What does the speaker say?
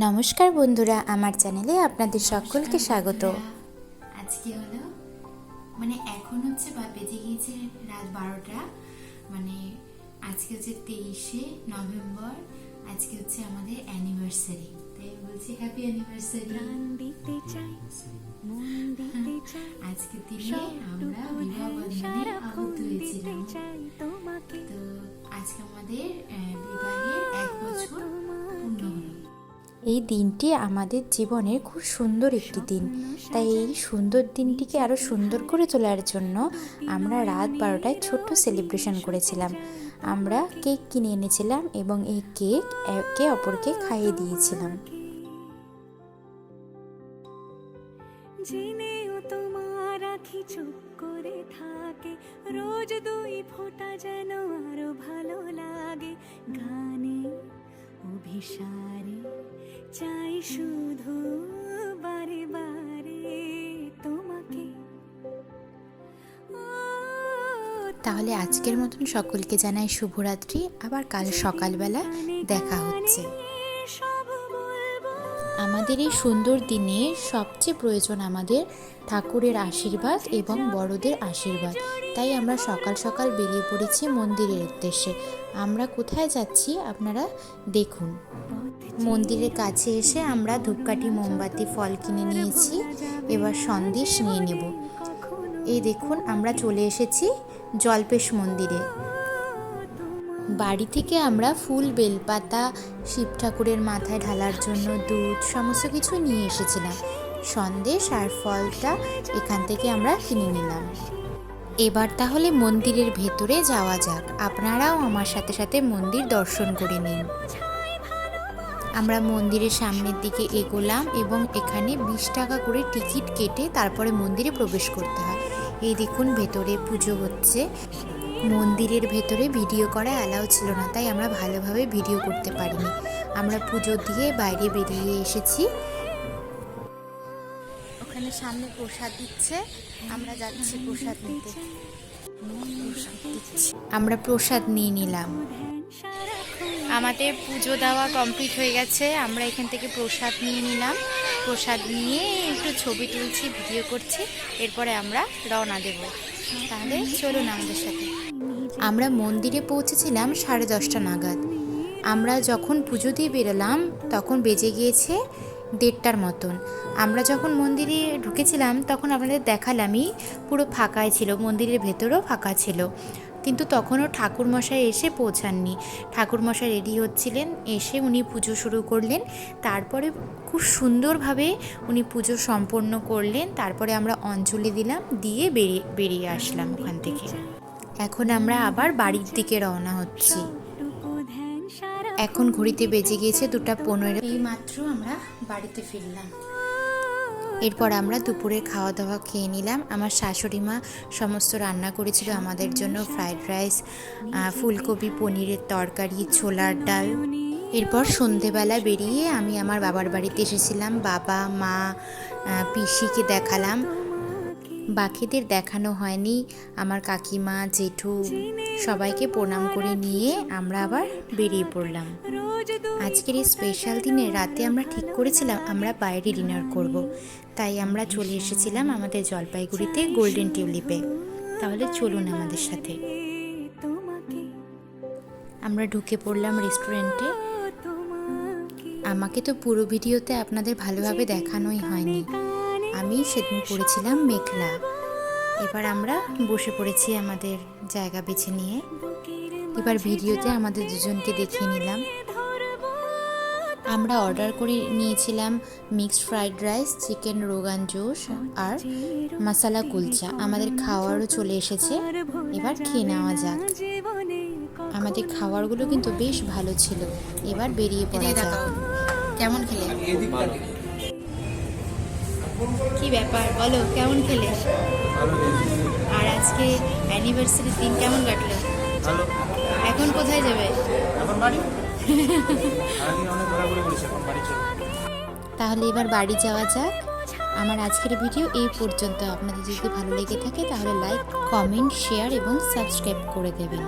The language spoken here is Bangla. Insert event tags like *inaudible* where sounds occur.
নমস্কার বন্ধুরা আমার চ্যানেলে আপনাদের সকলকে স্বাগত। আজকে হলো মানে এখন হচ্ছে বা বেজে গিয়েছে রাত বারোটা মানে আজকে হচ্ছে তেইশে নভেম্বর আজকে হচ্ছে আমাদের অ্যানিভার্সারি তাই বলছি হ্যাপি অ্যানিভার্সারি চাই দিতে *laughs* চাই আজকে দিনে আমরা বিবাহ বন্ধনে আবদ্ধ হয়েছিলাম। চাই তো আজকে আমাদের এই দিনটি আমাদের জীবনের খুব সুন্দর একটি দিন। তাই এই সুন্দর দিনটিকে আরও সুন্দর করে তোলার জন্য আমরা রাত বারোটায় ছোট্ট সেলিব্রেশন করেছিলাম। আমরা কেক কিনে এনেছিলাম এবং এই কেক একে অপরকে খাইয়ে দিয়েছিলাম। তোমার করে থাকে, রোজ দুই ফোঁটা যেন আরও ভালো লাগে। গানে চাই শুধু বারে বারে তোমাকে। তাহলে আজকের মতন সকলকে জানাই শুভরাত্রি। আবার কাল সকালবেলা দেখা হচ্ছে। আমাদের এই সুন্দর দিনে সবচেয়ে প্রয়োজন আমাদের ঠাকুরের আশীর্বাদ এবং বড়দের আশীর্বাদ। তাই আমরা সকাল সকাল বেরিয়ে পড়েছি মন্দিরের উদ্দেশ্যে। আমরা কোথায় যাচ্ছি আপনারা দেখুন। মন্দিরের কাছে এসে আমরা ধূপকাঠি, মোমবাতি, ফল কিনে নিয়েছি। এবার সন্দেশ নিয়ে নেব। এই দেখুন, আমরা চলে এসেছি জলপেশ মন্দিরে। বাড়ি থেকে আমরা ফুল, বেলপাতা শিব ঠাকুরের মাথায় ঢালার জন্য দুধ, সমস্ত কিছু নিয়ে এসেছিলাম। সন্দেশ আর ফলটা এখান থেকে আমরা কিনে নিলাম। এবার তাহলে মন্দিরের ভেতরে যাওয়া যাক। আপনারাও আমার সাথে সাথে মন্দির দর্শন করে নিন। আমরা মন্দিরের সামনের দিকে এগোলাম এবং এখানে বিশ টাকা করে টিকিট কেটে তারপরে মন্দিরে প্রবেশ করতে হয়। এই দেখুন, ভেতরে পুজো হচ্ছে। মন্দিরের ভেতরে ভিডিও করা অ্যালাউ ছিল না, তাই আমরা ভালোভাবে ভিডিও করতে পারিনি। আমরা পুজো দিয়ে বাইরে বেরিয়ে এসেছি। ওখানে সামনে প্রসাদ দিচ্ছে। আমরা যাচ্ছি প্রসাদ নিতে। আমরা প্রসাদ নিয়ে নিলাম। আমাদের পুজো দেওয়া কমপ্লিট হয়ে গেছে। আমরা এখান থেকে প্রসাদ নিয়ে নিলাম। প্রসাদ নিয়ে একটু ছবি তুলছি, ভিডিও করছি, এরপরে আমরা রওনা দেব। তাহলে চলুন আমাদের সাথে। আমরা মন্দিরে পৌঁছেছিলাম সাড়ে দশটা নাগাদ। আমরা যখন পুজো দিয়ে বেরোলাম, তখন বেজে গিয়েছে দেড়টার মতন। আমরা যখন মন্দিরে ঢুকেছিলাম, তখন আপনাদের দেখালামই, পুরো ফাঁকাই ছিল, মন্দিরের ভেতরেও ফাঁকা ছিল। কিন্তু তখনও ঠাকুরমশাই এসে পৌঁছাননি। ঠাকুরমশাই রেডি হচ্ছিলেন, এসে উনি পুজো শুরু করলেন। তারপরে খুব সুন্দরভাবে উনি পুজো সম্পন্ন করলেন। তারপরে আমরা অঞ্জলি দিলাম, দিয়ে বেরিয়ে বেরিয়ে আসলাম ওখান থেকে। এখন আমরা আবার বাড়ির দিকে রওনা হচ্ছি। এখন ঘড়িতে বেজে গিয়েছে দুটা পনেরো। এই মাত্র আমরা বাড়িতে ফিরলাম। এরপর আমরা দুপুরে খাওয়া দাওয়া খেয়ে নিলাম। আমার শাশুড়ি মা সমস্ত রান্না করেছিল আমাদের জন্য, ফ্রাইড রাইস ফুলকপি, পনিরের তরকারি, ছোলার ডাল। এরপর সন্ধেবেলা বেরিয়ে আমি আমার বাবার বাড়িতে এসেছিলাম। বাবা, মা পিসিকে দেখালাম। বাকিদের দেখানো হয়নি। আমার কাকিমা, জেঠু সবাইকে প্রণাম করে নিয়ে আমরা আবার বেরিয়ে পড়লাম। আজকের এই স্পেশাল দিনে রাতে আমরা ঠিক করেছিলাম আমরা বাইরে ডিনার করব। তাই আমরা চলে এসেছিলাম আমাদের জলপাইগুড়িতে গোল্ডেন টিউলিপে তাহলে চলুন আমাদের সাথে। আমরা ঢুকে পড়লাম রেস্টুরেন্টে আমাকে তো পুরো ভিডিওতে আপনাদের ভালোভাবে দেখানোই হয়নি। আমি সেদিন পড়েছিলাম মেঘলা। এবার আমরা বসে পড়েছি আমাদের জায়গা বেছে নিয়ে। এবার ভিডিওতে আমাদের দুজনকে দেখিয়ে নিলাম। আমরা অর্ডার করে নিয়েছিলাম mixed fried rice chicken rogan josh আর মশালা কুলচা। আমাদের খাওয়ারও চলে এসেছে। এবার খেয়ে নেওয়া যাক। আমাদের খাবারগুলো কিন্তু বেশ ভালো ছিল। এবার বেরিয়ে পড়া যাক। কেমন খেলে? কি ব্যাপার? বলো কেমন খেলে আর আজকে অ্যানিভার্সারির দিন কেমন কাটলো? এখন কোথায় যাবে? এখন বাড়ি? তাহলে এবার বাড়ি যাওয়া যাক। আমার আজকের ভিডিও এই পর্যন্ত। আপনাদের যদি ভালো লেগে থাকে তাহলে লাইক কমেন্ট শেয়ার এবং সাবস্ক্রাইব করে দেবেন।